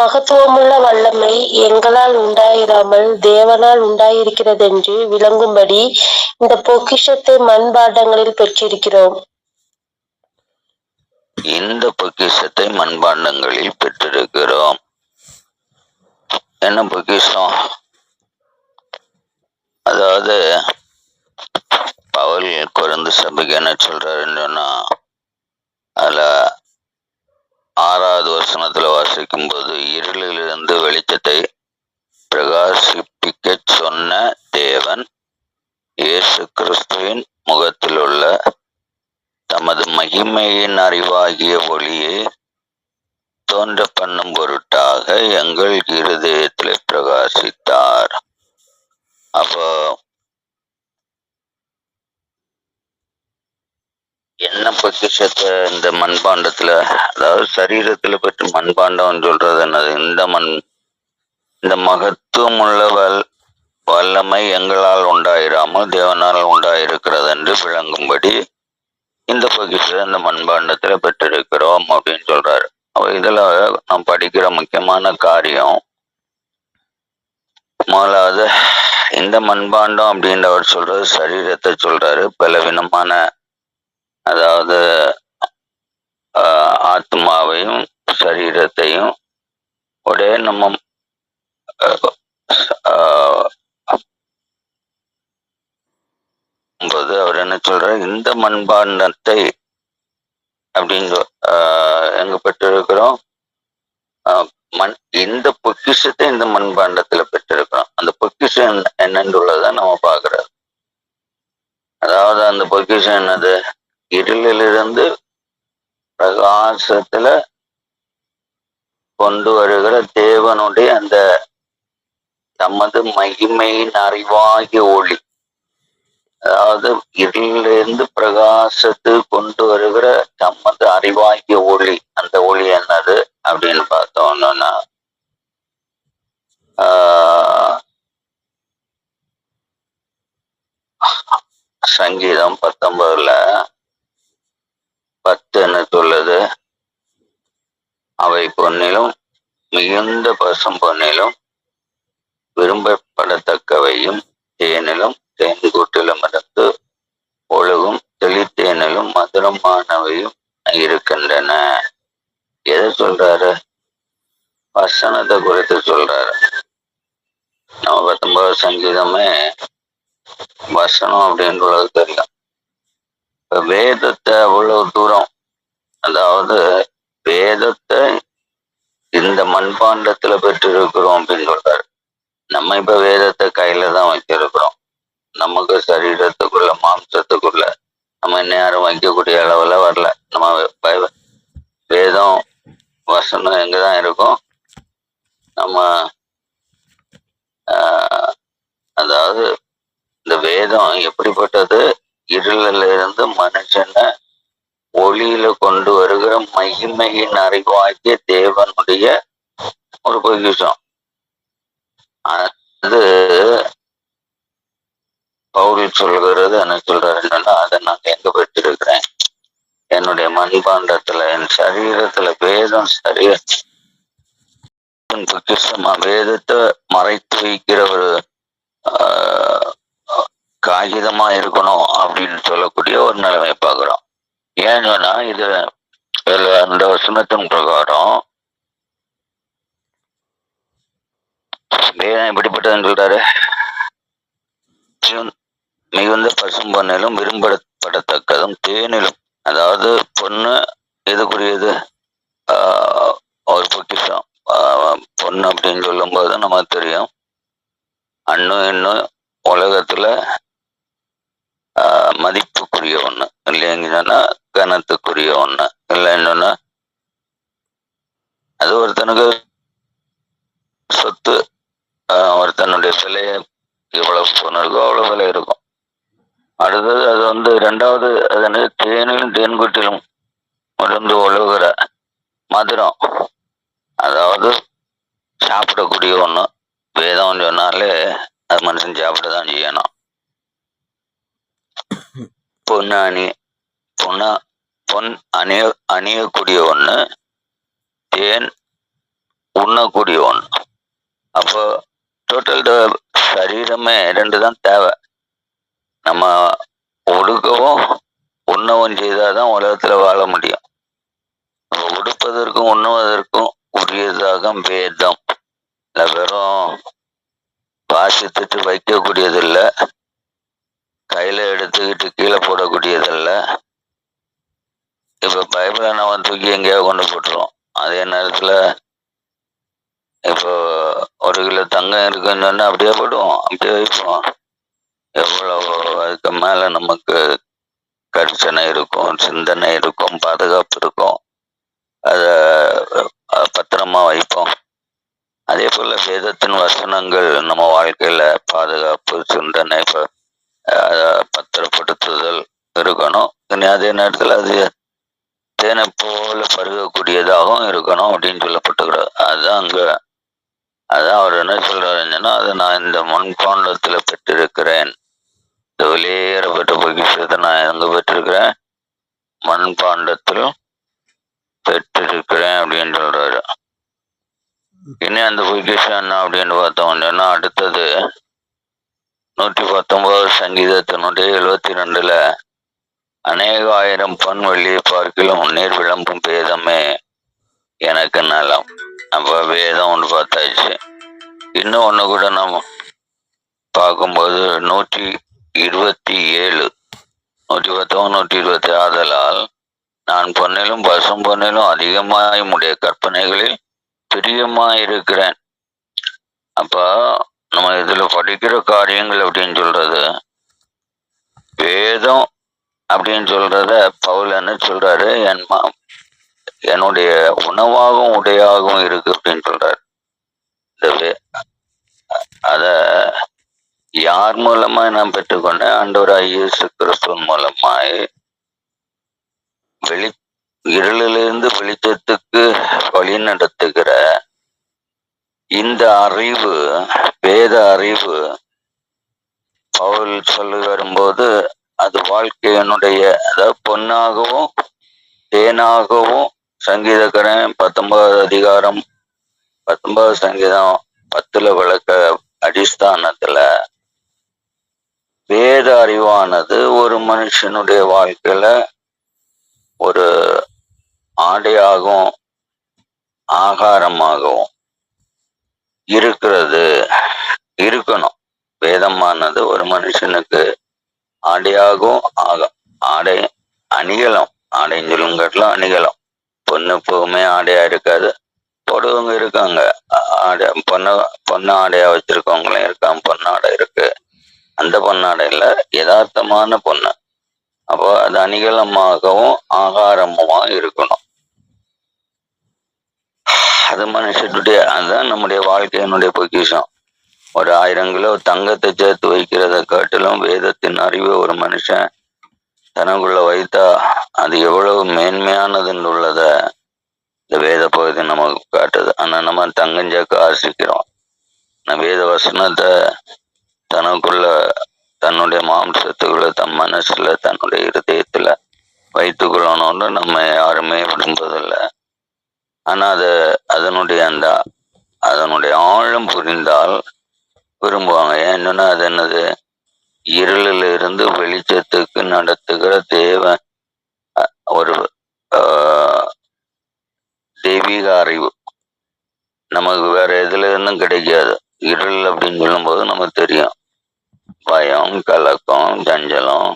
மகத்துவமுள்ள வல்லமை எங்களால் உண்டாயிராமல் தேவனால் உண்டாயிருக்கிறதென்று விளங்கும்படி இந்த பொக்கிஷத்தை மண்பாண்டங்களில் பெற்றிருக்கிறோம். இந்த பொக்கிஷத்தை மண்பாண்டங்களில் பெற்றிருக்கிறோம். என்ன பொக்கிஷம்? அதாவது பவுல் குறைந்து சபைக்கு என்ன சொல்றாருன்னு சொன்னா அதுல ஆறாவது வசனத்துல வாசிக்கும் போது இருளிலிருந்து வெளிச்சத்தை பிரகாசிப்பிக்க சொன்ன தேவன் இயேசு கிறிஸ்துவின் முகத்தில் உள்ள தமது மகிமையின் அறிவாகிய ஒளியை தோன்ற பண்ணும் பொருட்டாக எங்கள் இருதயத்தில் பிரகாசித்தார். அப்போ பொக்கிஷத்தை இந்த மண்பாண்டத்துல அதாவது சரீரத்துல பெற்று மண்பாண்டம் சொல்றது என்னது? இந்த மண் இந்த மகத்துவம் உள்ள வல் வல்லமை எங்களால் உண்டாயிராமல் தேவனால் உண்டாயிருக்கிறது என்று விளங்கும்படி இந்த பொக்கிஷத்தை இந்த மண்பாண்டத்துல பெற்றிருக்கிறோம் அப்படின்னு சொல்றாரு. அப்ப இதுல நாம் படிக்கிற முக்கியமான காரியம் முதலாவது இந்த மண்பாண்டம் அப்படின்றவர் சொல்றது சரீரத்தை சொல்றாரு. பலவீனமான அதாவது ஆஹ், ஆத்மாவையும் சரீரத்தையும் ஒரே நம்ம போது அவர் என்ன சொல்ற இந்த மண்பாண்டத்தை அப்படின்னு ஆஹ், எங்க பெற்றிருக்கிறோம்? மண் இந்த பொக்கிஷத்தை இந்த மண்பாண்டத்துல பெற்றிருக்கிறோம். அந்த பொக்கிஷம் என்னென்று என்னன்னு உள்ளதை நம்ம பாக்குறோம் அதாவது அந்த பொக்கிஷம் என்னது? இருளிலிருந்து பிரகாசத்துல கொண்டு வருகிற தேவனுடைய அந்த தமது மகிமையின் அறிவாகிய ஒளி. அதாவது இருளிலிருந்து பிரகாசத்து கொண்டு வருகிற தமது அறிவாகிய ஒளி. அந்த ஒளி என்னது அப்படின்னு பார்த்தோம்னா ஆஹ், சங்கீதம் பத்தொன்பதுல பத்துன்னு சொல்லுது. அவை பொன்னிலும் மிகுந்த பசும் பொன்னிலும் விரும்பப்படத்தக்கவையும் தேனிலும் தேன்கூட்டிலும் இருந்து ஒழுகும் தெளித்தேனிலும் மதுரமானவையும் இருக்கின்றன. எதை சொல்றாரு? வசனத்தை குறித்து சொல்றாரு. நம்ம பத்தொன்பது சங்கீதமே வசனம் அப்படின்றது தெரியும் வேதத்தை அவ்வளவு தூரம் அதாவது வேதத்தை இந்த மண்பாண்டத்துல பெற்றிருக்கிறோம் அப்படின்னு சொல்றாரு. நம்ம இப்ப வேதத்தை கையில தான் வச்சிருக்கிறோம். நமக்கு சரீரத்துக்குள்ள மாம்சத்துக்குள்ள நம்ம நேரம் வைக்கக்கூடிய அளவுல வரல. நம்ம வேதம் வசனம் எங்கதான் இருக்கும்? நம்ம ஆஹ், அதாவது இந்த வேதம் எப்படிப்பட்டது? இருளில் இருந்து மனுஷனை ஒளியில கொண்டு வருகிற மகிமையின் அறிவாகிய தேவனுடைய ஒரு பொக்கிஷம். அது பவுல் சொல்கிறது என்ன சொல்றாருன்னா அதை நான் எங்க பெற்றிருக்கிறேன்? என்னுடைய மண்பாண்டத்துல என் சரீரத்துல வேதம் சரீர பொக்கிஷமா வேதத்தை மறைத்து வைக்கிற ஒரு ஆஹ், காகிதமா இருக்கணும் அப்படின்னு சொல்லக்கூடிய ஒரு நிலைமை பார்க்குறோம். ஏன்னு சொன்னா இது இதுல அந்த வசனத்தின் பிரகாரம் வேதம் எப்படிப்பட்டதுன்னு சொல்றாரு? மிகுந்த- மிகுந்த பசும் பொன்னிலும் விரும்பப்படத்தக்கதும் தேனிலும். அதாவது பொண்ணு எதுக்குரியது? ஆஹ், ஒரு பொக்கிஷம். பொண்ணு அப்படின்னு சொல்லும் போது நமக்கு தெரியும். அண்ணும் இன்னும் உலகத்துல மதிப்புக்குரிய ஒண்ணு. இல்லைங்கன்னா கனத்துக்குரிய ஒண்ணு. இல்லைன்னா அது ஒருத்தனுக்கு சொத்து ஒருத்தனுடைய விலை எவ்வளவு பொண்ணு இருக்கோ அவ்வளவு விலை இருக்கும். அடுத்தது அது வந்து ரெண்டாவது அது என்னது தேனிலும் தேன்குட்டிலும் மருந்து ஒழுகுற மதுரம். அதாவது சாப்பிடக்கூடிய ஒண்ணு. வேதம் சொன்னாலே அது மனுஷன் சாப்பிட தான் செய்யணும். பொன்னானி பொன்னா பொன் அணிய அணியக்கூடிய ஒண்ணு தேன் உண்ணக்கூடிய ஒண்ணு. அப்போ டோட்டல் சரீரமே ரெண்டு தான் தேவை. நம்ம ஒடுக்கவும் உண்ணவும் செய்தாதான் உலகத்துல வாழ முடியும். உடுப்பதற்கும் உண்ணுவதற்கும் உரியதாக வேதம் இல்லை வெறும் வாசித்துட்டு வைக்கக்கூடியதில்லை. கையில் எடுத்துக்கிட்டு கீழே போடக்கூடியதல்ல. இப்போ பைபிளை நம்ம தூக்கி எங்கேயாவது கொண்டு போட்டுருவோம். அதே நேரத்தில் இப்போ ஒரு கிலோ தங்கம் இருக்குன்னு சொன்னால் அப்படியே போடுவோம். அப்படியே வைப்போம். எவ்வளோ அதுக்கு மேலே நமக்கு கரிசனை இருக்கும் சிந்தனை இருக்கும் பாதுகாப்பு இருக்கும். அதை பத்திரமா வைப்போம். அதே போல் வேதத்தின் வசனங்கள் நம்ம வாழ்க்கையில் பாதுகாப்பு சிந்தனை இப்போ பத்திரப்படுத்துதல் இருக்கணும். இனி அதே நேரத்துல அது தேனை போல பருகக்கூடியதாகவும் இருக்கணும் அப்படின்னு சொல்லப்பட்டுக்கிறது அதுதான் அங்க அதான் அவர் என்ன சொல்றாருன்னா அதை நான் இந்த மண்பாண்டத்தில் பெற்றிருக்கிறேன். இந்த வெளியேறப்பட்ட பொக்கிஷத்தை நான் எங்க பெற்றிருக்கிறேன். மண்பாண்டத்தில் பெற்றிருக்கிறேன் அப்படின்னு சொல்றாரு. இனி அந்த பொக்கிஷம் என்ன அப்படின்னு பார்த்தோம்னா அடுத்தது நூற்றி பத்தொன்பது சங்கீதத்தினுடைய எழுவத்தி ரெண்டுல அநேக ஆயிரம் பண் வெள்ளியை பார்க்கிலும் நீர் விளம்பும் பேதமே எனக்கு நலம். அப்போ வேதம் ஒன்று பார்த்தாச்சு. இன்னும் ஒன்று கூட நம்ம பார்க்கும்போது நூற்றி இருபத்தி ஏழு. நூற்றி பத்தொன்பது நூற்றி இருபத்தி ஆதலால் நான் பொன்னிலும் பசும் பொன்னிலும் அதிகமாய் உடைய கற்பனைகளில் பிரியமாய் இருக்கிறேன் அப்போ நம்ம இதுல படிக்கிற காரியங்கள் அப்படின்னு சொல்றது வேதம் அப்படின்னு சொல்றத பவுல் என்ன சொல்றாரு? என் மா என்னுடைய உணவாகவும் உடையாகவும் இருக்கு அப்படின்னு சொல்றாரு. இந்த அத யார் மூலமா நான் பெற்றுக்கொண்டேன்? ஆண்டவர் இயேசு கிறிஸ்துவின் மூலமாய். வெளி இருளிலிருந்து வெளிச்சத்துக்கு வழி நடத்துகிற இந்த அறிவு வேத அறிவு பவுல் சொல்லி வரும்போது அது வாழ்க்கையினுடைய அதாவது பொன்னாகவும் தேனாகவும் சங்கீதக்காரன் பத்தொன்பது அதிகாரம் பத்தொன்பது சங்கீதம் பத்துல விளக்க அடிஸ்தானத்துல வேத அறிவானது ஒரு மனுஷனுடைய வாழ்க்கையில ஒரு ஆடையாகவும் ஆகாரமாகவும் இருக்கிறது. இருக்கணும். வேதமானது ஒரு மனுஷனுக்கு ஆடையாகவும் ஆகும் ஆடை அணிகலம். ஆடைன்னு சொல்லுங்காட்டிலும் அணிகலம். பொண்ணு எப்பவுமே ஆடையா இருக்காது. போடுவவங்க இருக்காங்க. ஆடை பொண்ணு பொண்ணு ஆடையா வச்சிருக்கவங்களும் இருக்காங்க. பொண்ணாடை இருக்கு. அந்த பொண்ணாடையில யதார்த்தமான பொண்ணு. அப்போ அது அணிகலமாகவும் ஆகாரமுமா இருக்கணும். அது மனுஷனுடைய அதுதான் நம்முடைய வாழ்க்கையினுடைய பொக்கிஷம். ஒரு ஆயிரம் கிலோ தங்கத்தை சேர்த்து வைக்கிறத காட்டிலும் வேதத்தின் அறிவை ஒரு மனுஷன் தனக்குள்ள வைத்தா அது எவ்வளவு மேன்மையானதுன்னு உள்ளத இந்த வேத பகுதி நமக்கு காட்டுது. ஆனா நம்ம தங்கம் சேர்க்க ஆசிக்கிறோம். நம்ம வேத வசனத்தை தனக்குள்ள தன்னுடைய மாம்சத்துக்குள்ள தன் மனசுல தன்னுடைய இருதயத்துல வைத்துக் கொள்ளணும்னு நம்ம யாருமே விரும்புவதில்லை. ஆனா அது அதனுடைய அந்த அதனுடைய ஆழம் புரிந்தால் விரும்புவாங்க. என்னன்னா அது என்னது? இருளில் இருந்து வெளிச்சத்துக்கு நடத்துகிற தேவ ஒரு ஆஹ், தெய்வீக அறிவு. நமக்கு வேற எதுல இருந்தும் கிடைக்காது. இருள் அப்படின்னு சொல்லும்போது நமக்கு தெரியும். பயம் கலக்கம் சஞ்சலம்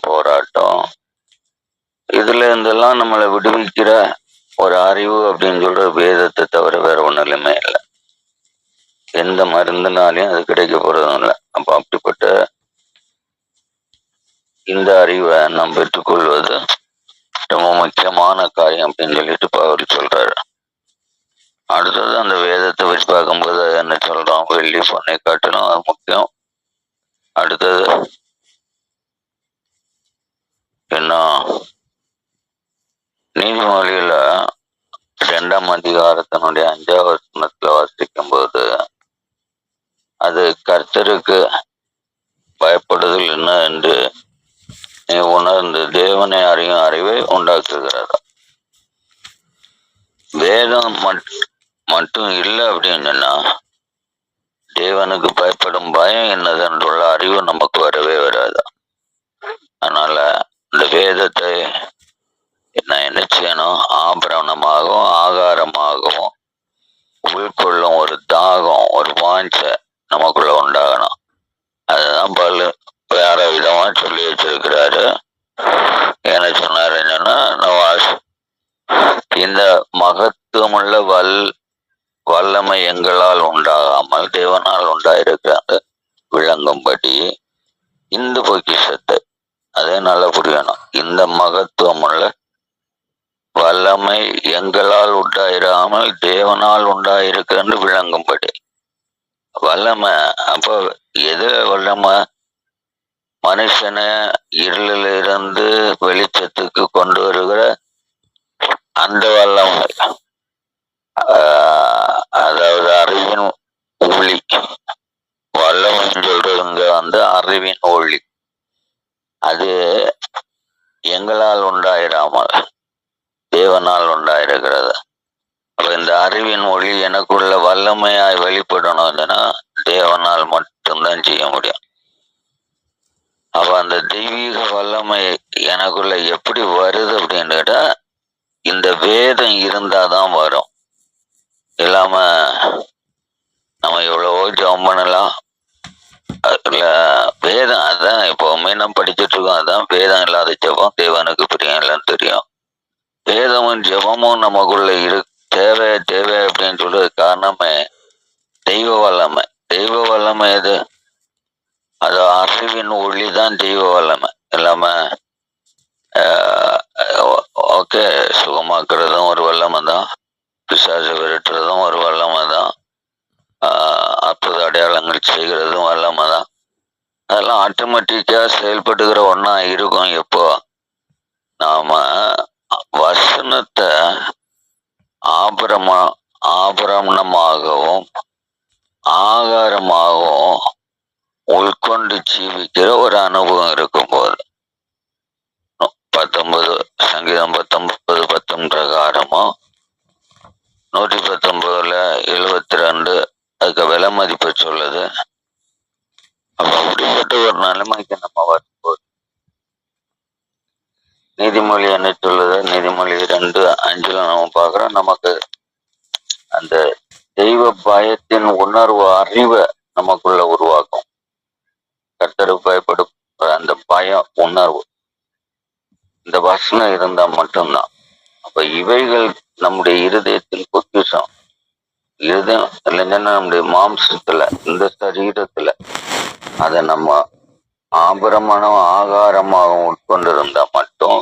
போராட்டம். இதுல இருந்தெல்லாம் நம்மளை விடுவிக்கிற ஒரு அறிவு அப்படின்னு சொல்ற வேதத்தை தவிர வேற ஒண்ணுலையுமே இல்லை. எந்த மருந்துனாலையும் அது கிடைக்க போறதும் இல்லை. அப்ப அப்படிப்பட்ட இந்த அறிவை நாம் பெற்றுக்கொள்வது ரொம்ப முக்கியமான காரியம் அப்படின்னு சொல்லிட்டு அவர் சொல்றாரு. அடுத்தது அந்த வேதத்தை வச்சு பார்க்கும்போது என்ன சொல்றோம்? வெள்ளி பொண்ணை காட்டணும் அது முக்கியம். அடுத்தது என்ன? நீதிமொழியில இரண்டாம் அதிகாரத்தினுடைய அஞ்சாவது வசனத்துல வாசிக்கும் போது அது கர்த்தருக்கு பயப்படுதல் என்ன என்று நீ உணர்ந்து தேவனை அறியும் அறிவை உண்டாக்குகிறது வேதம் மட்- மட்டும் இல்லை அப்படின்னு தேவனுக்கு பயப்படும் பயம் என்னதென்றுள்ள அறிவு நமக்கு வரவே வராது. அதனால இந்த வேதத்தை நான் என்ன செய்யணும் ஆபரணமாகவும் ஆகாரமாகவும் உள்கொள்ளும் ஒரு தாகம் ஒரு வாஞ்சை நமக்குள்ள உண்டாகணும். அதுதான் பல்லு. வேற விதமா சொல்லி வச்சிருக்கிறாரு. என்ன சொன்னாரு என்னன்னா நவாஸ் இந்த மகத்துவமுள்ள வல் வல்லமை எங்களால் உண்டாகாமல் தேவனால் உண்டாயிருக்கிறாங்க விளங்கும்படி இந்த பொக்கிஷத்தை. அதே நல்லா புரியணும். இந்த மகத்துவமுள்ள வல்லமை எங்களால் உண்டாயிராமல் தேவனால் உண்டாயிருக்கிறது விளங்கும்படி. வல்லமை அப்போ எது வல்லமை? மனுஷனை இருளில் இருந்து வெளிச்சத்துக்கு கொண்டு வருகிற அந்த வல்லமை. அதாவது அறிவின் ஒளி. வல்லமைன்னு சொல்றதுங்க வந்து அறிவின் ஒளி. அது எங்களால் உண்டாயிராமல். தேவனால் உண்டாயிருக்கிறது அப்ப இந்த அறிவின் மொழி எனக்குள்ள வல்லமையாய் வெளிப்படணும்னா தேவனால் மட்டும்தான் செய்ய முடியும். அப்ப அந்த தெய்வீக வல்லமை எனக்குள்ள எப்படி வருது அப்படின்னுட்டா இந்த வேதம் இருந்தாதான் வரும். இல்லாம நம்ம எவ்வளவோ ஜெபம் பண்ணலாம். அதுல வேதம் அதான் இப்போ நம்ம படிச்சுட்டு இருக்கோம். அதான் வேதம் இல்லாத ஜெபம் தேவனுக்கு பிரியம் இல்லைன்னு தெரியும். வேதமும் ஜெபமும் நமக்குள்ள இரு தேவை தேவை அப்படின்னு சொல்றது காரணமே தெய்வ வல்லமை. தெய்வ வல்லமை எது? அது அறிவின் ஒளி தான் தெய்வ வல்லமை. இல்லாம ஓகே சுகமாக்குறதும் ஒரு வல்லமை தான் பிசாசு விரட்டுறதும் ஒரு வல்லமை தான் அற்புத அடையாளங்கள் செய்கிறதும் வல்லமை தான் அதெல்லாம் ஆட்டோமேட்டிக்காக செயல்பட்டுக்கிற ஒன்றா இருக்கும் எப்போ நாம வசனத்தை ஆபரமா ஆபரணமாகவும் ஆகாரமாகவும் உள்கொண்டு ஜீவிக்கிற ஒரு அனுபவம் இருக்கும்போது. பத்தொன்பது சங்கீதம் பத்தொன்பது பத்தொன்பது பிரகாரமும் நூற்றி பத்தொன்பதுல எழுபத்தி ரெண்டு அதுக்கு விலை மதிப்பு சொல்லுது. அப்படிப்பட்ட ஒரு நிலைமைக்கு நம்ம வரும்போது நீதிமொழி அனைத்துள்ளது. நீதிமொழி ரெண்டு அஞ்சுல நம்ம பார்க்கிறோம். நமக்கு அந்த தெய்வ பயத்தின் உணர்வு அறிவை நமக்குள்ள உருவாக்கும். கத்தரு பயப்படும் அந்த பயம் உணர்வு. இந்த வசனம் இருந்தா மட்டும்தான். அப்ப இவைகள் நம்முடைய இருதயத்தின் பொக்கிஷம். இருதயம் இல்லைன்னா நம்முடைய மாம்சத்துல இந்த சரீரத்துல அதை நம்ம ஆபரமான ஆகாரமாக உட்கொண்டு இருந்தா மட்டும்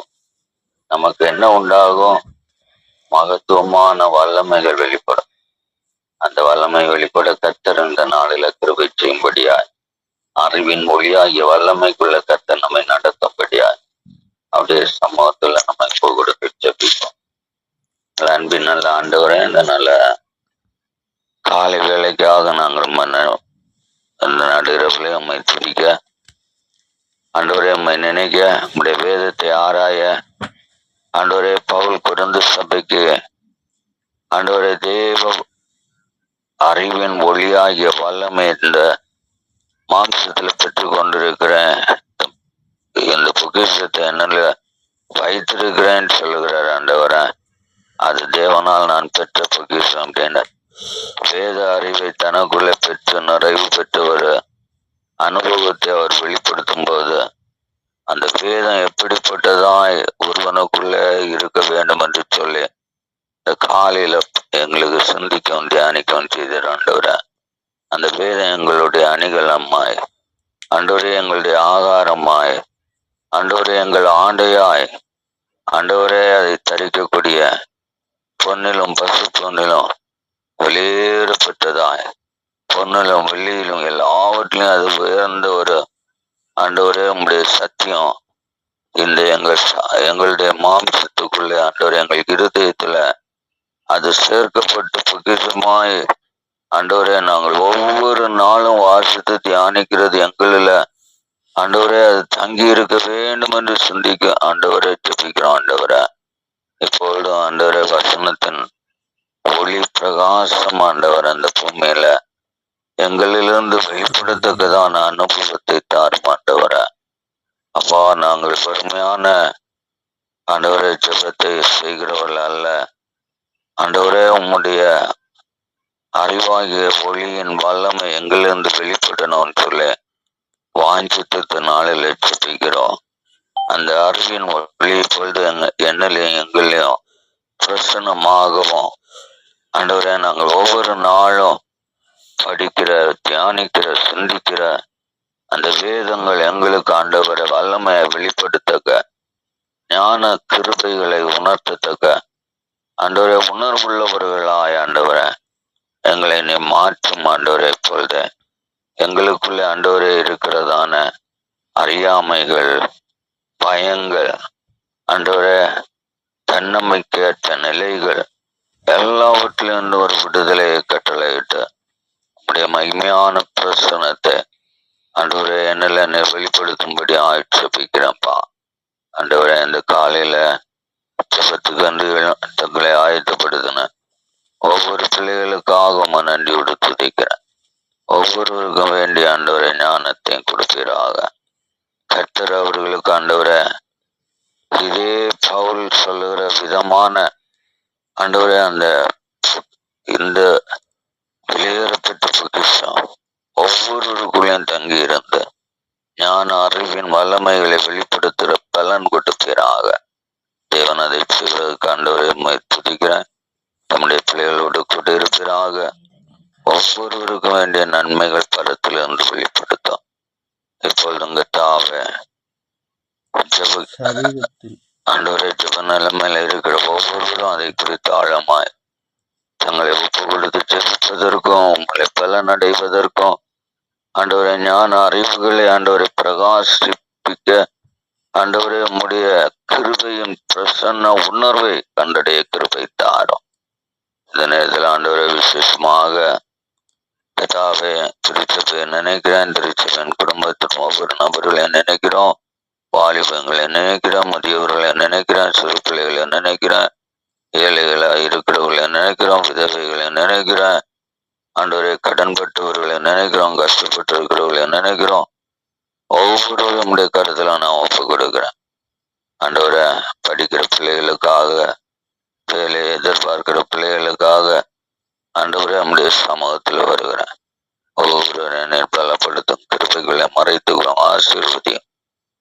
நமக்கு என்ன உண்டாகும்? மகத்துவமான வல்லமைகள் வெளிப்படும். அந்த வல்லமை வெளிப்பட கத்தர் இந்த நாளில கிருபை செய்யும்படியாய் அறிவின் மொழியாகிய வல்லமைக்குள்ள கத்தர் நம்மை நடத்தும்படியாய் அப்படியே சமூகத்துல நம்ம இப்போ கொடுத்து ஜபிப்போம் அன்பின் நல்ல ஆண்டவரே இந்த நல்ல காலை வேலைக்காக நாங்கள் ரொம்ப அந்த நடுகிறவர்களே உண்மை துதிக்க ஆண்டவரே உண்மை நினைக்க நம்முடைய வேதத்தை ஆராய ஆண்டவரே பவுல் குறைந்த சபைக்கு ஆண்டவரே தேவ அறிவின் ஒளியாகிய வல்லமை இந்த மாம்சத்துல பெற்று கொண்டிருக்கிறேன். இந்த பொக்கிஷத்தை என்னல வைத்திருக்கிறேன்னு சொல்லுகிறார் ஆண்டவரே. அது தேவனால் நான் பெற்ற பொக்கிஷம் அப்படின்னு வேத அறிவை தனக்குள்ளே பெற்று நிறைவு பெற்று ஒரு அனுபவத்தை அவர் வெளிப்படுத்தும் போது அந்த வேதம் இப்படிப்பட்டதான் ஒருவனுக்குள்ளே இருக்க வேண்டும் என்று சொல்லி இந்த காலையில எங்களுக்கு சிந்திக்கவும் தியானிக்கவும் செய்தார் ஆண்டவரே. அந்த வேதம் எங்களுடைய அணிகலம்மாய் ஆண்டவரே எங்களுடைய ஆகாரமாய் ஆண்டவரே எங்கள் ஆண்டையாய் ஆண்டவரே அதை தரிக்கக்கூடிய பொன்னிலும் பசு பொன்னிலும் வெளியேறப்பட்டதாய் பொன்னிலும் வெள்ளியிலும் எல்லாவற்றிலும் அது உயர்ந்த ஒரு ஆண்டவரே உங்களுடைய சத்தியம் இந்த எங்கள் எங்களுடைய மாம்சத்துக்குள்ளே ஆண்டவர் எங்கள் இருதயத்துல அது சேர்க்கப்பட்டு பொக்கிஷமாய் ஆண்டவரே நாங்கள் ஒவ்வொரு நாளும் வாசித்து தியானிக்கிறது எங்களில். ஆண்டவரே அது தங்கி இருக்க வேண்டும் என்று சிந்திக்க ஆண்டவரை ஜபிக்கிறோம் ஆண்டவரை. இப்பொழுதும் ஆண்டவரே வசனத்தின் ஒளி பிரகாசம் ஆண்டவர் அந்த பூமியில எங்களிலிருந்து வெளிப்படுத்தக்கதான அனுபவத்தை தாரும் ஆண்டவரை. அப்பா நாங்கள் பெருமையான ஆண்டவரே ஜபத்தை செய்கிறவர்கள் அல்ல. ஆண்டவரே உம்முடைய அறிவாகிய ஒளியின் வல்லமை எங்களிலிருந்து வெளிப்படணும்னு சொல்லி வாஞ்சித்த நாளில் ஜபிக்கிறோம். அந்த அறிவின் ஒளி பொழுது எங்க என்னலையும் எங்களையும் பிரசனமாகவும் ஆண்டவரே நாங்கள் ஒவ்வொரு நாளும் படிக்கிற தியானிக்கிற சிந்திக்கிற அந்த வேதங்கள் எங்களுக்கு ஆண்டவரை வல்லமையை வெளிப்படுத்தக்க. ஞான கிருபைகளை உணர்த்தத்தக்க. ஆண்டவரை உணர்வுள்ளவர்களாய் ஆண்டவரை. எங்களை நீ மாற்றும் ஆண்டவரை இப்பொழுது எங்களுக்குள்ளே ஆண்டவரே இருக்கிறதான அறியாமைகள் பயங்கள் ஆண்டவரே தன்னம்பிக்கையற்ற நிலைகள் எல்லாவற்றிலிருந்து ஒரு விடுதலையை கட்டளையிட்டு நம்முடைய மகிமையான பிரசனத்தை ஆண்டவரே என்னில் என்னை வெளிப்படுத்தும்படி ஆட்சேபிக்கிறேன்ப்பா ஆண்டவரே இந்த காலையில ஜபத்துக்கு அன்று தங்களை ஆயத்தப்படுத்தினேன் ஒவ்வொரு நன்றி விடு துதிக்கிறேன். ஒவ்வொருவருக்கும் வேண்டிய ஆண்டவரை ஞானத்தையும் கொடுப்பீராக. கர்த்தர் அவர்களுக்கு ஆண்டவரை இதே பவுல் சொல்லுகிற விதமான ஆண்டவரே அந்த இந்த வெளியேறப்பட்ட தங்கி இருந்து ஞான அறிவின் வல்லமைகளை வெளிப்படுத்துகிற பலன் கொடுப்பீராக தேவன் அதை செய்வதற்கு ஆண்டவரை துதிக்கிறேன். தம்முடைய பிள்ளைகளோடு கூட இருப்பீராக. ஒவ்வொருவருக்கும் வேண்டிய நன்மைகள் பலத்திலிருந்து வெளிப்படுத்தும். இப்பொழுது உங்க தாவை ஜெப சரீரத்தில் ஆண்டவரை ஜெப நிலைமையில இருக்கிற ஒவ்வொருவரும் அதை குறித்து ஆழமாய் தங்களை ஒப்பு கொடுத்து ஜெபிப்பதற்கும் உங்களை பலன் அடைவதற்கும் ஆண்டவரை ஞான அறிவுகளை ஆண்டவரை பிரகாசிப்பிக்க ஆண்டவரே உம்முடைய கிருபையின் பிரசன்ன உணர்வை கண்டடைய கிருபை தாரும். இந்த நேரத்தில் ஆண்டவரை விசேஷமாக பிதாவே திருச்சபை நினைக்கிறேன். திருச்சபையின் குடும்பத்தின் ஒவ்வொரு நபர்களையும் நினைக்கிறோம். வாலிபங்களை நினைக்கிறேன் முதியவர்களை நினைக்கிறேன் சிறு பிள்ளைகளை நினைக்கிறேன் ஏழைகளா இருக்கிறவர்களை நினைக்கிறோம் விதவைகளை நினைக்கிறேன் ஆண்டவரே கடன்பட்டவர்களை நினைக்கிறோம் கஷ்டப்பட்டிருக்கிறவர்களை நினைக்கிறோம். ஒவ்வொருவரும் நம்முடைய கருத்துல நான் ஒப்பு கொடுக்குறேன். ஆண்டவரை படிக்கிற பிள்ளைகளுக்காக வேலையை எதிர்பார்க்கிற பிள்ளைகளுக்காக ஆண்டவரே நம்முடைய சமூகத்தில் வருகிறேன். ஒவ்வொருவரையும் பலப்படுத்தும் கிருப்பைகளை மறைத்துக்கிறோம் ஆசீர்வதியும்.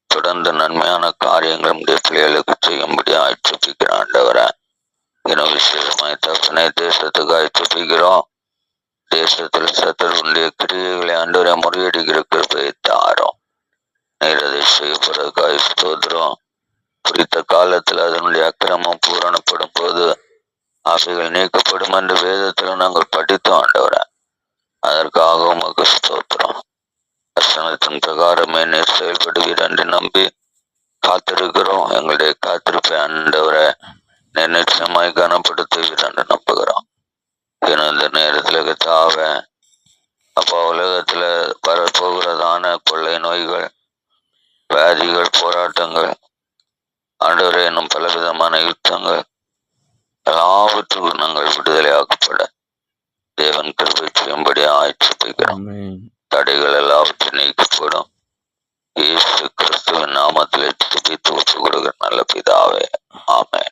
தொடர்ந்து நன்மையான காரியங்கள் நம்முடைய பிள்ளைகளுக்கு செய்யும்படி ஆட்சேபிக்கிறோம் ஆண்டவரை. இன்னும் விசேஷமாய் தப்பனை தேசத்துக்கு ஆட்சேபிக்கிறோம் தேசத்தில் சத்தருடைய கிரியைகளை ஆண்டவரை முறியடிக்கிற கிருபையை தாரோம் நீர் அதை செய்யப்படுறதுக்காக ஸ்தோத்திரம். குறித்த காலத்தில் அதனுடைய அக்கிரமம் பூரணப்படும் போது அவைகள் நீக்கப்படும் என்று வேதத்தில் நாங்கள் படித்தோம் ஆண்டவரை. அதற்காக உமக்கு ஸ்தோத்திரம். வசனத்தின் பிரகாரமே நீர் செயல்படுவீர் என்று நம்பி காத்திருக்கிறோம். எங்களுடைய காத்திருப்பை ஆண்டவரை நீர் கனப்படுத்துவீர் என்று நம்புகிறோம். இன்னும் இந்த நேரத்தில் கத்தாவ அப்பா உலகத்துல வரப்போகிறதான கொள்ளை நோய்கள் வியாதிகள் போராட்டங்கள் ஆண்டவரே என்னும் பலவிதமான யுத்தங்கள் எல்லாவற்றுக்கும் நாங்கள் விடுதலையாக்கப்பட தேவன் கிருபை செய்யும்படி ஆட்சிப்பிக்கிறோம் ஆமென். தடைகள் எல்லாவற்றையும் நீக்கப்படும் இயேசு கிறிஸ்துவின் நாமத்தில் ஜெபித்து ஒப்பு கொடுக்கிற நல்ல பிதாவே. ஆமென்.